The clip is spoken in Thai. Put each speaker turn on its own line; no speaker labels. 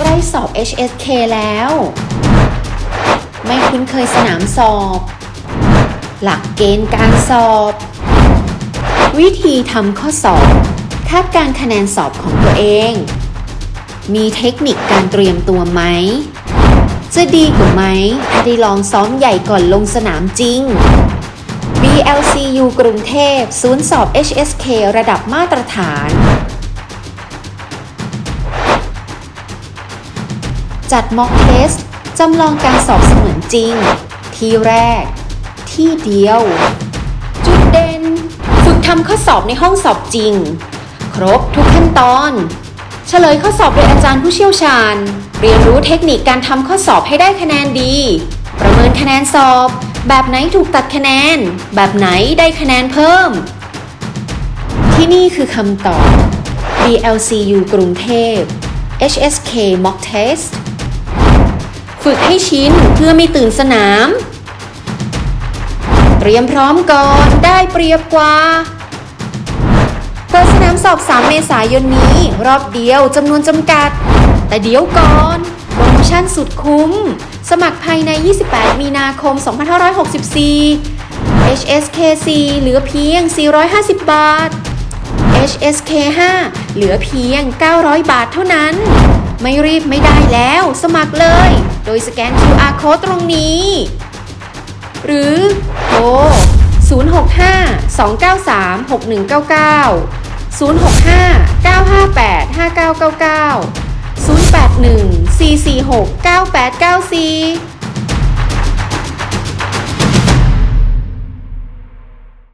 ใกล้สอบ HSK แล้ว ไม่คุ้นเคยสนามสอบ หลักเกณฑ์การสอบ วิธีทำข้อสอบคาดการคะแนนสอบของตัวเอง มีเทคนิคการเตรียมตัวไหม จะดีกว่าไหม ถ้าได้ลองซ้อมใหญ่ก่อนลงสนามจริง BLCU กรุงเทพ ศูนย์สอบ HSK ระดับมาตรฐาน จัดม็อกเทสจำลองการสอบเสมือนจริง ที่แรก ที่เดียว จุดเด่น ฝึกทำข้อสอบในห้องสอบจริง ครบทุกขั้นตอน เฉลยข้อสอบโดยอาจารย์ผู้เชี่ยวชาญ เรียนรู้เทคนิคการทำข้อสอบให้ได้คะแนนดี ประเมินคะแนนสอบ แบบไหนถูกตัดคะแนน แบบไหนได้คะแนนเพิ่ม ที่นี่คือคำตอบ BLCU กรุงเทพ HSK Mock Test ฝึกให้ชินเพื่อไม่ตื่นสนาม เตรียมพร้อมก่อนได้เปรียบกว่าเปิดสนามสอบ 3 เมษายนนี้ รอบเดียวจำนวนจำกัด แต่เดี๋ยวก่อนโปรโมชั่นสุดคุ้ม สมัครภายใน 28 มีนาคม 2564 HSKC เหลือเพียง 450 บาท HSK 5 เหลือเพียง 900 บาทเท่านั้น ไม่รีบไม่ได้แล้ว สมัครเลย โดยสแกน QR code ตรงนี้ หรือโทร065 293 6199 065 958 5999 081 446 9894